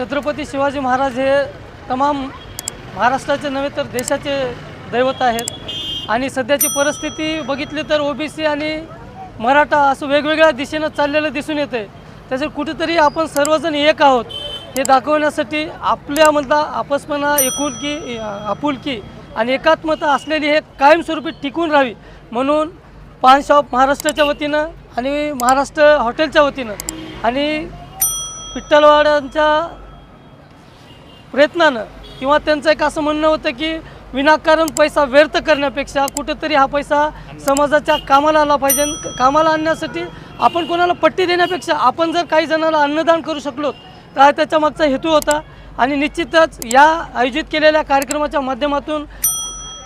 छत्रपती शिवाजी महाराज हे तमाम महाराष्ट्राचे नव्हे तर देशाचे दैवत आहेत. आणि सध्याची परिस्थिती बघितली तर ओबीसी आणि मराठा असं वेगवेगळ्या दिशेनं चाललेलं दिसून येते त्याचे कुठेतरी आपण सर्वजण एक आहोत. हे दाखवण्यासाठी आपल्यामधला आपसपणा एकुलकी आपुलकी आणि एकात्मता असलेली हे कायमस्वरूपी टिकून राहावी म्हणून पान शॉप महाराष्ट्राच्या वतीनं आणि महाराष्ट्र हॉटेलच्या वतीनं आणि विठ्ठलवाड्यांच्या प्रयत्नानं किंवा त्यांचं एक असं म्हणणं होतं की विनाकारण पैसा व्यर्थ करण्यापेक्षा कुठेतरी हा पैसा समाजाच्या कामाला आला पाहिजे. कामाला आणण्यासाठी आपण कोणाला पट्टी देण्यापेक्षा आपण जर काही जणांना अन्नदान करू शकलो तर त्याच्यामागचा हेतू होता. आणि निश्चितच या आयोजित केलेल्या कार्यक्रमाच्या माध्यमातून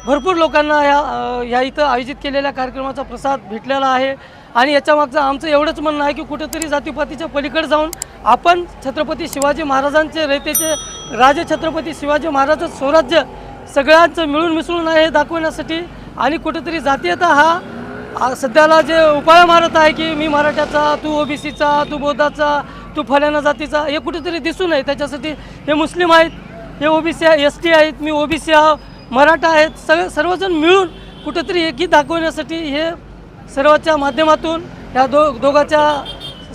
भरपूर लोकांना या ह्या या इथं आयोजित केलेल्या कार्यक्रमाचा प्रसाद भेटलेला आहे. आणि याच्यामागचं आमचं एवढंच म्हणणं आहे की कुठेतरी जातीपातीच्या पलीकडे जाऊन आपण छत्रपती शिवाजी महाराजांचे रयतेचे राजे छत्रपती शिवाजी महाराजांचं स्वराज्य सगळ्यांचं मिळून मिसळून आहे हे दाखवण्यासाठी आणि कुठेतरी जातीयता हा सध्याला जे उपाय मारत आहे की मी मराठ्याचा तू ओबीसीचा तू बौद्धाचा तू फलाना जातीचा हे कुठेतरी दिसू नये त्याच्यासाठी हे मुस्लिम आहेत हे ओबीसी आहे एस टी आहेत मी ओबीसी आहो. मराठा आहेत सगळे सर्वजण मिळून कुठेतरी एकी दाखवण्यासाठी हे सर्वाच्या माध्यमातून या दो दोघाच्या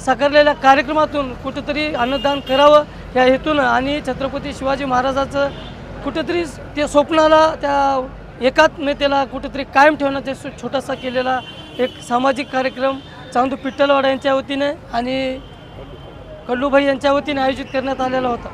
साकारलेल्या कार्यक्रमातून कुठेतरी अन्नदान करावं या हेतून आणि छत्रपती शिवाजी महाराजाचं कुठेतरी ते स्वप्नाला त्या एकात्मतेला कुठेतरी कायम ठेवण्याचा छोटासा केलेला एक सामाजिक कार्यक्रम चांदू पिठ्ठलवाडा यांच्या वतीने आणि कल्लूभाई यांच्या वतीने आयोजित करण्यात आलेला होता.